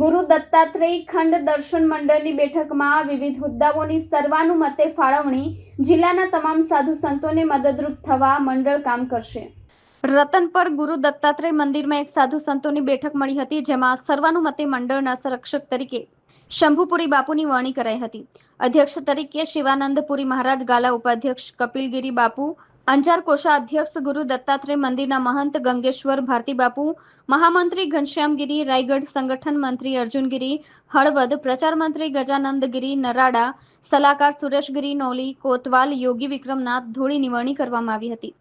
ગુરુ દત્તાત્રેય ખંડ દર્શન મંડળની બેઠકમાં વિવિધ હોદ્દાઓની સર્વાનુમતે ફાળવણી જિલ્લાના તમામ સાધુ સંતોને મદદરૂપ થવા મંડળ કામ કરશે રતનપર ગુરુ દત્તાત્રેય મંદિરમાં એક સાધુ સંતોની બેઠક મળી હતી જેમાં સર્વાનુમતે મંડળના સંરક્ષક તરીકે શંભુપુરી બાપુની વરણી કરાઈ હતી અધ્યક્ષ તરીકે શિવાનંદપુરી મહારાજ ગાલા ઉપાધ્યક્ષ કપિલગીરી બાપુ અંજાર કોષા અધ્યક્ષ ગુરુ દત્તાત્રેય મંદિરના મહંત ગંગેશ્વર ભારતીબાપુ મહામંત્રી ઘનશ્યામગીરી રાયગઢ સંગઠન મંત્રી અર્જુનગીરી હળવદ પ્રચાર મંત્રી ગજાનંદગીરી નરાડા સલાહકાર સુરેશગીરી નોલી કોતવાલ યોગી વિક્રમનાથ ધૂળી નિવરણી કરવામાં આવી હતી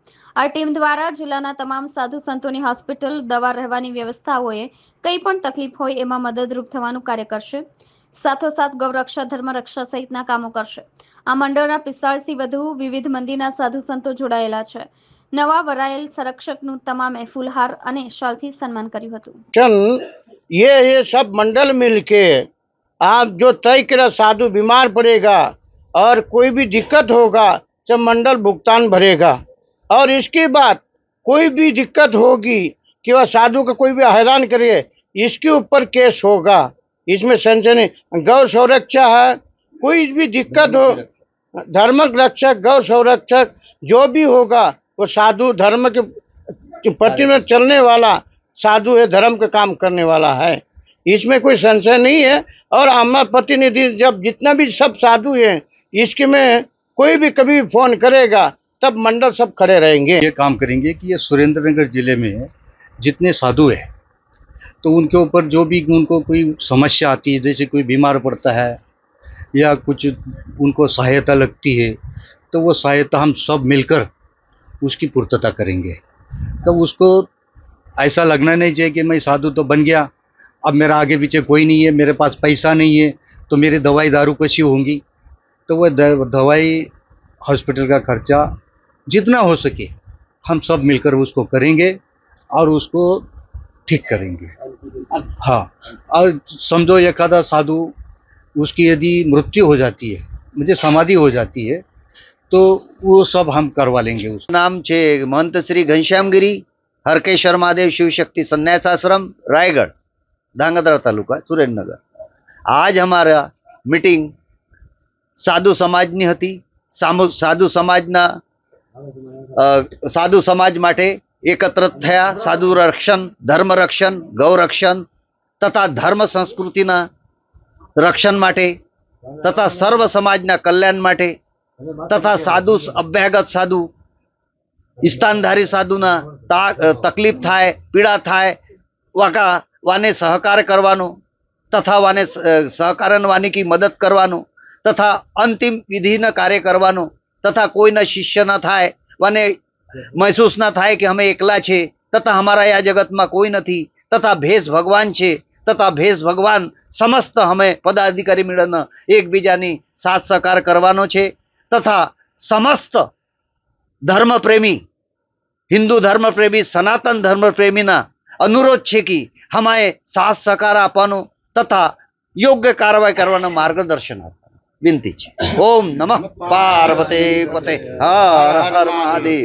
આ ટીમ દ્વારા જિલ્લાના તમામ સાધુ સંતોની હોસ્પિટલ દવા રહેવાની વ્યવસ્થાઓએ કંઈ પણ તકલીફ હોય એમાં મદદરૂપ થવાનું કાર્ય કરશે સાથો સાથ ગૌરક્ષા ધર્મ રક્ષા સહિતના કામો કરશે આ મંડળના 45 થી વધુ વિવિધ મંદિરના સાધુ સંતો જોડાયેલા છે નવા વરાયેલ રક્ષકનું તમામ હેફુલહાર અને શાંતિ સન્માન કર્યું હતું ચન યે યે સબ મંડળ মিলકે આપ જો તૈકરા સાધુ બીમાર પડેગા ઓર કોઈ ભી દિક્કત હોગા તો મંડળ ભુકતાન ભરેગા ઓર ઇસકી બાત કોઈ ભી દિક્કત હોગી કેવા સાધુ કો કોઈ ભી હૈરાન કરે ઇસકે ઉપર કેસ હોગા इसमें सनसनी गौ संरक्षा है कोई भी दिक्कत हो धर्म रक्षक गौ संरक्षक जो भी होगा वो साधु धर्म के प्रति में चलने वाला साधु है धर्म का काम करने वाला है इसमें कोई संशय नहीं है और आमा प्रतिनिधि जब जितना भी सब साधु हैं इसके में कोई भी कभी फोन करेगा तब मंडल सब खड़े रहेंगे ये काम करेंगे कि ये सुरेंद्र नगर जिले में जितने साधु हैं तो उनके ऊपर जो भी उनको कोई समस्या आती है जैसे कोई बीमार पड़ता है या कुछ उनको सहायता लगती है तो वो सहायता हम सब मिलकर उसकी पूर्तता करेंगे तो उसको ऐसा लगना नहीं चाहिए कि मैं साधु तो बन गया अब मेरा आगे पीछे कोई नहीं है मेरे पास पैसा नहीं है तो मेरी दवाई दारू कैसी होंगी तो वह दवाई हॉस्पिटल का खर्चा जितना हो सके हम सब मिलकर उसको करेंगे और उसको ठीक करेंगे हाँ और समझो एक आधा साधु उसकी यदि मृत्यु हो जाती है मुझे समाधि हो जाती है तो वो सब हम करवा लेंगे उस नाम छे महंत श्री घनश्याम गिरी देव शिव शक्ति संन्यास आश्रम रायगढ़ धांगध्रा तालुका सुरेंद्र नगर आज हमारा मीटिंग साधु समाज साधु समाज साधु समाज माटे એકત્ર થયા સાધુ રક્ષણ ધર્મ રક્ષણ ગૌરક્ષણ તથા ધર્મ સંસ્કૃતિના રક્ષણ માટે તથા સર્વ સમાજના કલ્યાણ માટે તથા સાધુ અભ્યાગત સાધુ સ્થાનધારી સાધુના તકલીફ થાય પીડા થાય વાકા વાને સહકાર કરવાનો તથા વાને સહકારન વાનીકી મદદ કરવાનો તથા અંતિમ વિધિના કાર્ય કરવાનો તથા કોઈના શિષ્ય ન થાય વાને મહેસૂસ ના થાય કે અમે એકલા છે તથા અમારા આ જગતમાં કોઈ નથી તથા ભેષ ભગવાન છે તથા ભેષ ભગવાન સમસ્ત અમે પદાધિકારી મેળવને એકબીજાની સાથ સહકાર કરવાનો છે તથા સમસ્ત ધર્મપ્રેમી હિન્દુ ધર્મપ્રેમી સનાતન ધર્મપ્રેમીના અનુરોધ છે કે હમાએ સાથ સહકાર આપવાનો તથા યોગ્ય કાર્યવાહી કરવાનો માર્ગદર્શન આપવાનું વિનંતી છે ઓમ નમઃ પાર્વતે પતે હર હર મહાદેવ